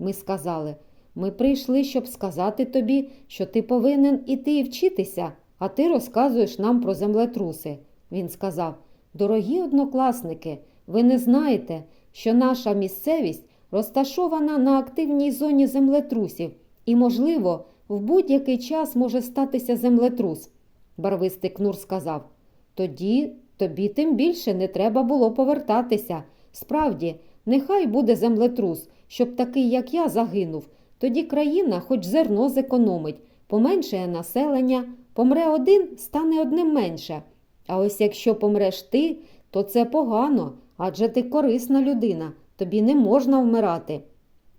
Ми сказали ми прийшли, щоб сказати тобі, що ти повинен іти і вчитися, а ти розказуєш нам про землетруси. Він сказав Дорогі однокласники, ви не знаєте, що наша місцевість розташована на активній зоні землетрусів, і, можливо, в будь-який час може статися землетрус. Барвистий кнур сказав Тоді тобі тим більше не треба було повертатися. Справді, нехай буде землетрус, щоб такий, як я, загинув. Тоді країна хоч зерно зекономить, поменшає населення, помре один, стане одним менше. А ось якщо помреш ти, то це погано, адже ти корисна людина, тобі не можна вмирати.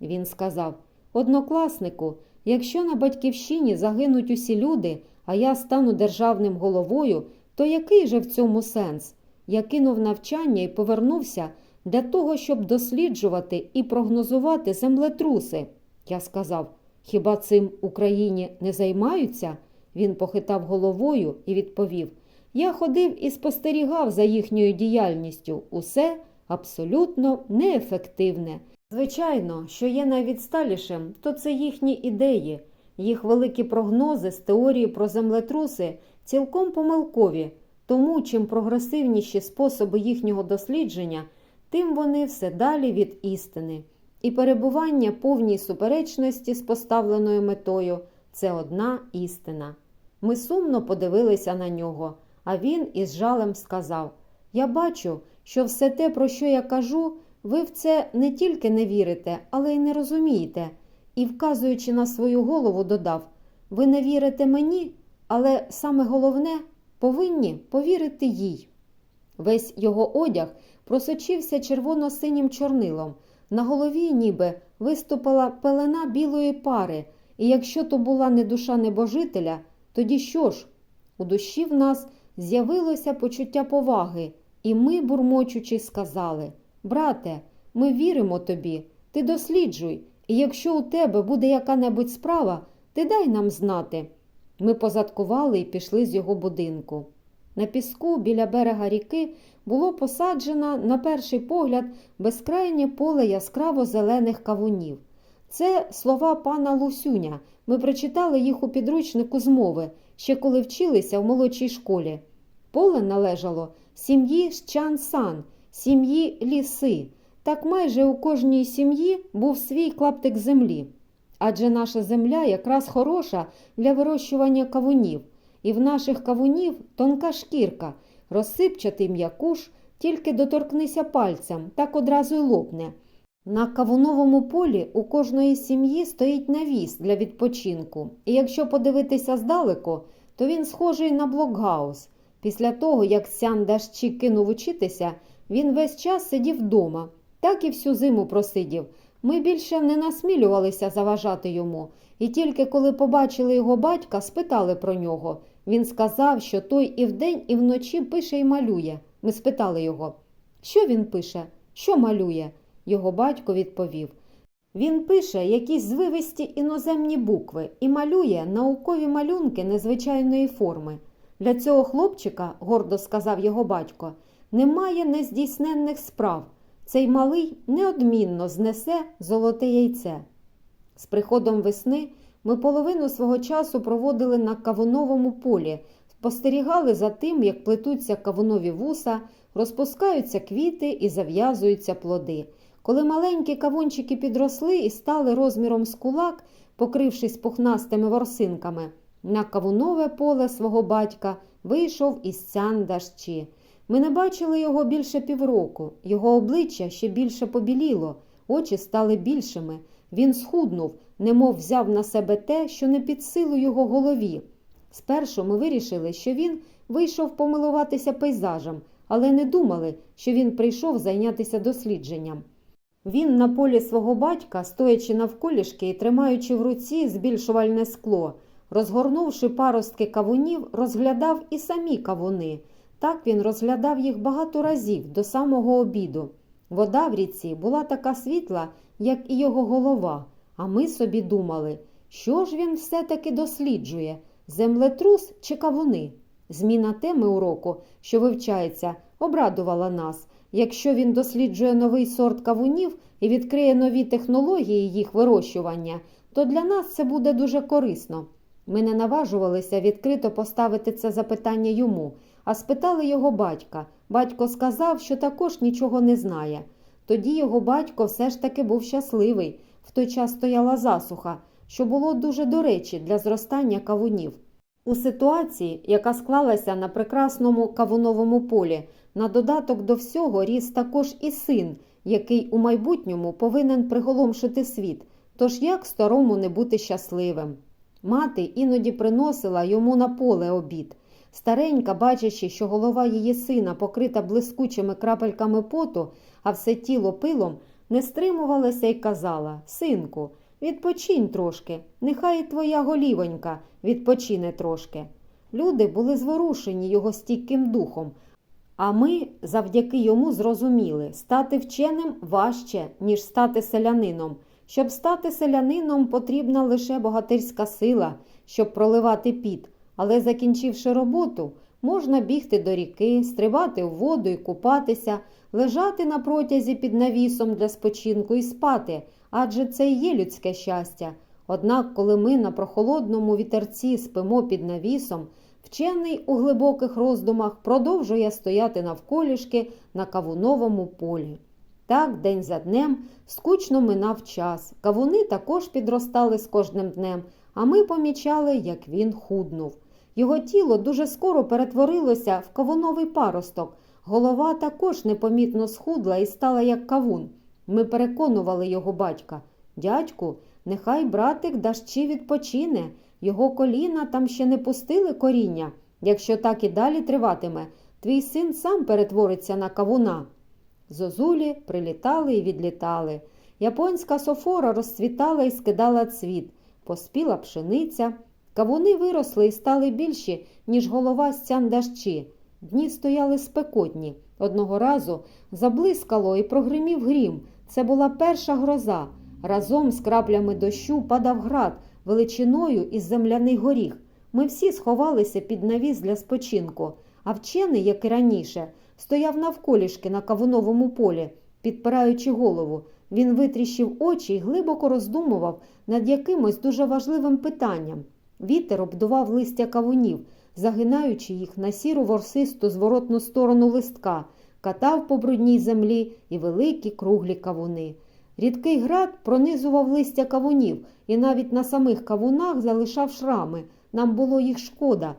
Він сказав Однокласнику, якщо на батьківщині загинуть усі люди, а я стану державним головою, то який же в цьому сенс? Я кинув навчання і повернувся для того, щоб досліджувати і прогнозувати землетруси. Я сказав, хіба цим Україні не займаються? Він похитав головою і відповів Я ходив і спостерігав за їхньою діяльністю. Усе абсолютно неефективне. Звичайно, що є найвідсталішим, то це їхні ідеї, їх великі прогнози з теорії про землетруси цілком помилкові, тому чим прогресивніші способи їхнього дослідження, тим вони все далі від істини. І перебування повній суперечності з поставленою метою це одна істина. Ми сумно подивилися на нього, а він із жалем сказав: Я бачу, що все те, про що я кажу, ви в це не тільки не вірите, але й не розумієте. І, вказуючи на свою голову, додав: Ви не вірите мені, але саме головне повинні повірити їй. Весь його одяг просочився червоно-синім чорнилом. На голові ніби виступила пелена білої пари, і якщо то була не душа небожителя, тоді що ж? У душі в нас з'явилося почуття поваги, і ми, бурмочучи, сказали Брате, ми віримо тобі, ти досліджуй, і якщо у тебе буде яка-небудь справа, ти дай нам знати. Ми позадкували і пішли з його будинку. На піску біля берега ріки було посаджено, на перший погляд, безкрайнє поле яскраво зелених кавунів. Це слова пана Лусюня. Ми прочитали їх у підручнику з мови, ще коли вчилися в молодшій школі. Поле належало сім'ї Щан-сан, сім'ї ліси. Так майже у кожній сім'ї був свій клаптик землі. Адже наша земля якраз хороша для вирощування кавунів, і в наших кавунів тонка шкірка, розсипчатий м'якуш, тільки доторкнися пальцем, так одразу й лопне. На кавуновому полі у кожної сім'ї стоїть навіс для відпочинку, і якщо подивитися здалеку, то він схожий на блокгаус. Після того, як Сян Дашчі кинув учитися, він весь час сидів вдома, так і всю зиму просидів. Ми більше не насмілювалися заважати йому, і тільки коли побачили його батька, спитали про нього. Він сказав, що той і вдень, і вночі пише і малює. Ми спитали його, що він пише, що малює? Його батько відповів. Він пише якісь звивисті іноземні букви і малює наукові малюнки незвичайної форми. Для цього хлопчика, гордо сказав його батько, немає нездійсненних справ. Цей малий неодмінно знесе золоте яйце. З приходом весни ми половину свого часу проводили на кавуновому полі, спостерігали за тим, як плетуться кавунові вуса, розпускаються квіти і зав'язуються плоди. Коли маленькі кавунчики підросли і стали розміром з кулак, покрившись пухнастими ворсинками, на кавунове поле свого батька вийшов із цян дащі. Ми не бачили його більше півроку, його обличчя ще більше побіліло, очі стали більшими. Він схуднув, немов взяв на себе те, що не під силу його голові. Спершу ми вирішили, що він вийшов помилуватися пейзажем, але не думали, що він прийшов зайнятися дослідженням. Він на полі свого батька, стоячи навколішки і тримаючи в руці збільшувальне скло, розгорнувши паростки кавунів, розглядав і самі кавуни. Так він розглядав їх багато разів до самого обіду. Вода в ріці була така світла, як і його голова, а ми собі думали, що ж він все-таки досліджує землетрус чи кавуни. Зміна теми уроку, що вивчається, обрадувала нас. якщо він досліджує новий сорт кавунів і відкриє нові технології їх вирощування, то для нас це буде дуже корисно. Ми не наважувалися відкрито поставити це запитання йому, а спитали його батька. Батько сказав, що також нічого не знає. Тоді його батько все ж таки був щасливий. В той час стояла засуха, що було дуже до речі для зростання кавунів. У ситуації, яка склалася на прекрасному кавуновому полі, на додаток до всього ріс також і син, який у майбутньому повинен приголомшити світ. Тож як старому не бути щасливим? Мати іноді приносила йому на поле обід. Старенька, бачачи, що голова її сина покрита блискучими крапельками поту, а все тіло пилом, не стримувалася й казала Синку, відпочинь трошки, нехай твоя голівонька відпочине трошки. Люди були зворушені його стійким духом, а ми завдяки йому зрозуміли, стати вченим важче, ніж стати селянином. Щоб стати селянином, потрібна лише богатирська сила, щоб проливати піт, але закінчивши роботу, можна бігти до ріки, стрибати в воду і купатися, лежати на протязі під навісом для спочинку і спати, адже це і є людське щастя. Однак, коли ми на прохолодному вітерці спимо під навісом, вчений у глибоких роздумах продовжує стояти навколішки на кавуновому полі. Так, день за днем, скучно минав час. Кавуни також підростали з кожним днем, а ми помічали, як він худнув. Його тіло дуже скоро перетворилося в кавуновий паросток. Голова також непомітно схудла і стала як кавун. Ми переконували його батька. Дядьку, нехай братик дащі відпочине. Його коліна там ще не пустили коріння. Якщо так і далі триватиме, твій син сам перетвориться на кавуна. Зозулі прилітали і відлітали. Японська софора розцвітала і скидала цвіт, поспіла пшениця. Кавуни виросли і стали більші, ніж голова стян дощі. Дні стояли спекотні. Одного разу заблискало і прогримів грім. Це була перша гроза. Разом з краплями дощу падав град величиною із земляний горіх. Ми всі сховалися під навіс для спочинку, а вчений, як і раніше, стояв навколішки на кавуновому полі, підпираючи голову. Він витріщив очі і глибоко роздумував над якимось дуже важливим питанням. Вітер обдував листя кавунів, загинаючи їх на сіру ворсисту зворотну сторону листка, катав по брудній землі і великі круглі кавуни. Рідкий град пронизував листя кавунів і навіть на самих кавунах залишав шрами. Нам було їх шкода.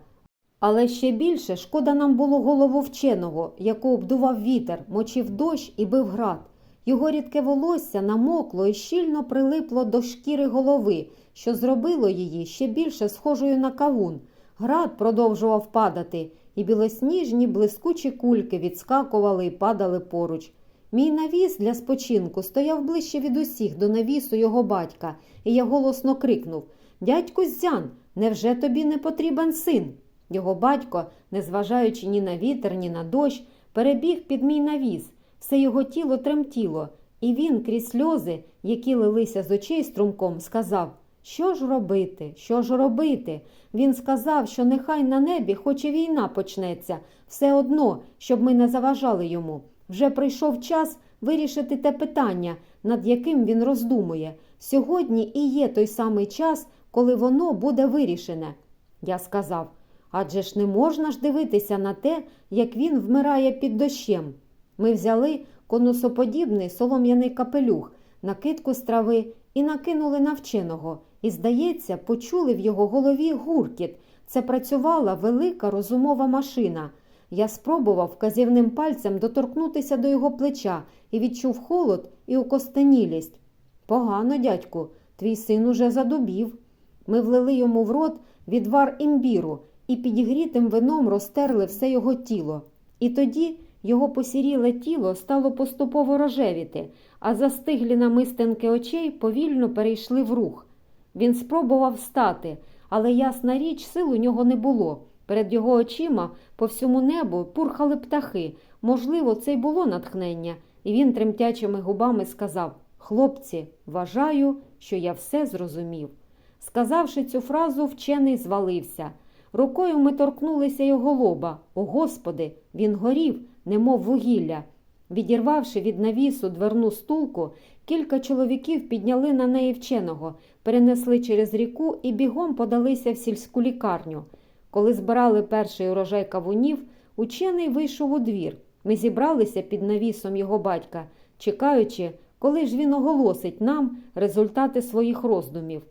Але ще більше шкода нам було голову вченого, яку обдував вітер, мочив дощ і бив град. Його рідке волосся намокло і щільно прилипло до шкіри голови, що зробило її ще більше схожою на кавун. Град продовжував падати, і білосніжні блискучі кульки відскакували і падали поруч. Мій навіс для спочинку стояв ближче від усіх до навісу його батька, і я голосно крикнув Дядьку Зян, невже тобі не потрібен син? Його батько, незважаючи ні на вітер, ні на дощ, перебіг під мій навіс. Все його тіло тремтіло, і він, крізь сльози, які лилися з очей струмком, сказав Що ж робити? Що ж робити? Він сказав, що нехай на небі, хоч і війна почнеться, все одно, щоб ми не заважали йому. Вже прийшов час вирішити те питання, над яким він роздумує. Сьогодні і є той самий час, коли воно буде вирішене. Я сказав адже ж не можна ж дивитися на те, як він вмирає під дощем. Ми взяли конусоподібний солом'яний капелюх, накидку з трави і накинули на вченого. І, здається, почули в його голові гуркіт. Це працювала велика розумова машина. Я спробував вказівним пальцем доторкнутися до його плеча і відчув холод і укостенілість. Погано, дядьку, твій син уже задубів. Ми влили йому в рот відвар імбіру і підігрітим вином розтерли все його тіло. І тоді його посіріле тіло стало поступово рожевіти, а застиглі намистинки очей повільно перейшли в рух. Він спробував встати, але ясна річ, сил у нього не було. Перед його очима по всьому небу пурхали птахи. Можливо, це й було натхнення, і він тремтячими губами сказав Хлопці, вважаю, що я все зрозумів. Сказавши цю фразу, вчений звалився. Рукою ми торкнулися його лоба. О, Господи, він горів, немов вугілля. Відірвавши від навісу дверну стулку, кілька чоловіків підняли на неї вченого, перенесли через ріку і бігом подалися в сільську лікарню. Коли збирали перший урожай кавунів, учений вийшов у двір. Ми зібралися під навісом його батька, чекаючи, коли ж він оголосить нам результати своїх роздумів.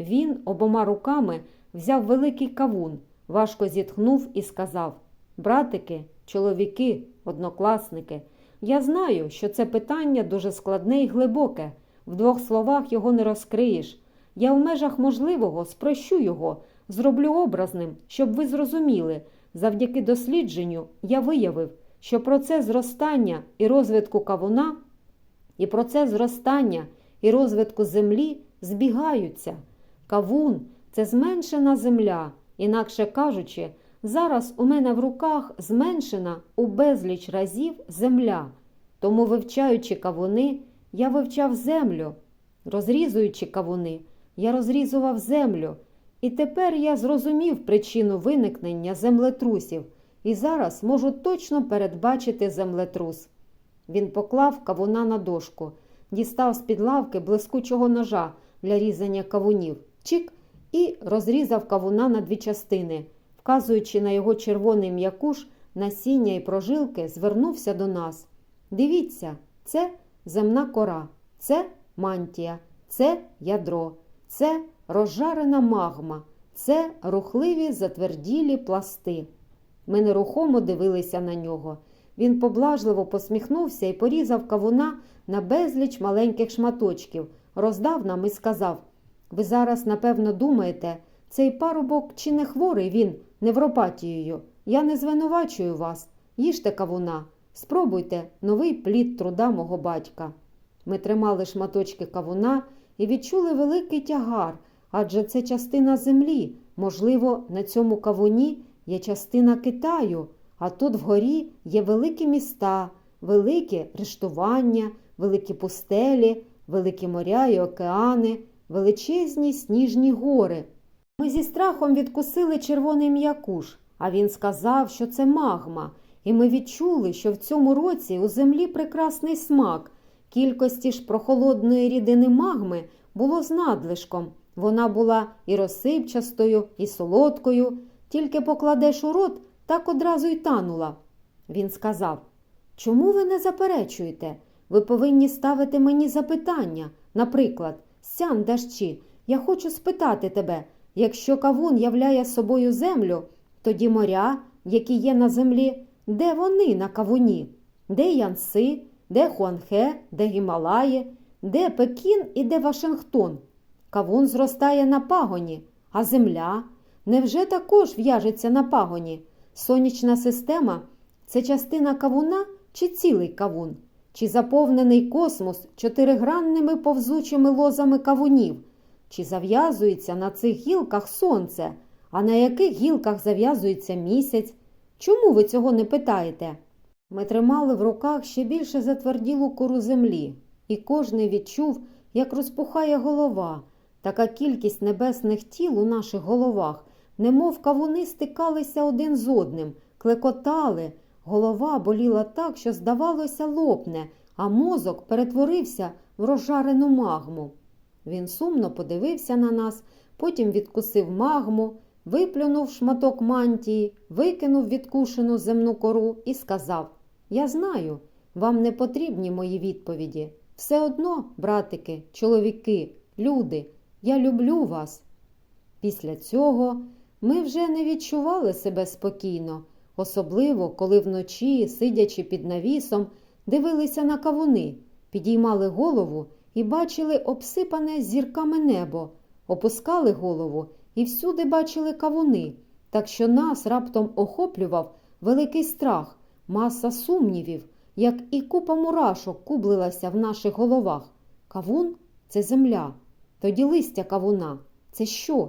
Він обома руками взяв великий кавун, важко зітхнув і сказав: Братики, чоловіки, однокласники, я знаю, що це питання дуже складне і глибоке. В двох словах його не розкриєш. Я в межах можливого спрощу його, зроблю образним, щоб ви зрозуміли. Завдяки дослідженню я виявив, що процес зростання і розвитку кавуна і процес зростання і розвитку землі збігаються. Кавун це зменшена земля, інакше кажучи, зараз у мене в руках зменшена у безліч разів земля. Тому, вивчаючи кавуни, я вивчав землю. Розрізуючи кавуни, я розрізував землю. І тепер я зрозумів причину виникнення землетрусів і зараз можу точно передбачити землетрус. Він поклав кавуна на дошку, дістав з-під лавки блискучого ножа для різання кавунів, чик, і розрізав кавуна на дві частини, вказуючи на його червоний м'якуш, насіння і прожилки, звернувся до нас. Дивіться, це земна кора, це мантія, це ядро, це розжарена магма, це рухливі затверділі пласти. Ми нерухомо дивилися на нього. Він поблажливо посміхнувся і порізав кавуна на безліч маленьких шматочків, роздав нам і сказав: Ви зараз, напевно, думаєте, цей парубок чи не хворий він невропатією. Я не звинувачую вас. Їжте кавуна, спробуйте новий плід труда мого батька. Ми тримали шматочки кавуна і відчули великий тягар, адже це частина землі. Можливо, на цьому кавуні є частина Китаю. А тут вгорі є великі міста, великі рештування, великі пустелі, великі моря і океани, величезні сніжні гори. Ми зі страхом відкусили червоний м'якуш, а він сказав, що це магма, і ми відчули, що в цьому році у землі прекрасний смак. Кількості ж прохолодної рідини магми було з надлишком. Вона була і розсипчастою, і солодкою, тільки покладеш у рот так одразу й танула. Він сказав Чому ви не заперечуєте? Ви повинні ставити мені запитання. Наприклад, сян дащі, я хочу спитати тебе, якщо кавун являє собою землю, тоді моря, які є на землі, де вони на кавуні? Де Янси, де Хуанхе, де Гімалаї, де Пекін і де Вашингтон? Кавун зростає на пагоні, а земля невже також в'яжеться на пагоні? Сонячна система це частина кавуна чи цілий кавун, чи заповнений космос чотиригранними повзучими лозами кавунів, чи зав'язується на цих гілках сонце, а на яких гілках зав'язується місяць? Чому ви цього не питаєте? Ми тримали в руках ще більше затверділу кору землі, і кожний відчув, як розпухає голова, така кількість небесних тіл у наших головах немов кавуни стикалися один з одним, клекотали, голова боліла так, що, здавалося, лопне, а мозок перетворився в розжарену магму. Він сумно подивився на нас, потім відкусив магму, виплюнув шматок мантії, викинув відкушену земну кору і сказав: Я знаю, вам не потрібні мої відповіді. Все одно, братики, чоловіки, люди, я люблю вас. Після цього ми вже не відчували себе спокійно, особливо коли вночі, сидячи під навісом, дивилися на кавуни, підіймали голову і бачили обсипане зірками небо, опускали голову і всюди бачили кавуни, так що нас раптом охоплював великий страх, маса сумнівів, як і купа мурашок кублилася в наших головах. Кавун це земля, тоді листя кавуна. Це що?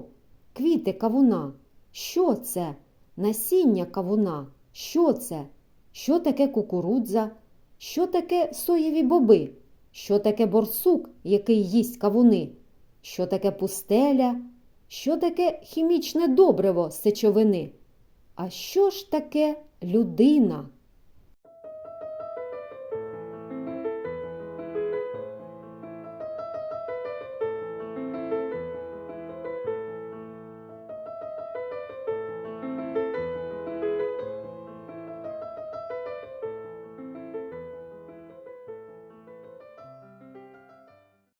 Квіти кавуна. Що це? Насіння кавуна. Що це? Що таке кукурудза? Що таке соєві боби? Що таке борсук, який їсть кавуни? Що таке пустеля? Що таке хімічне добриво сечовини? А що ж таке людина?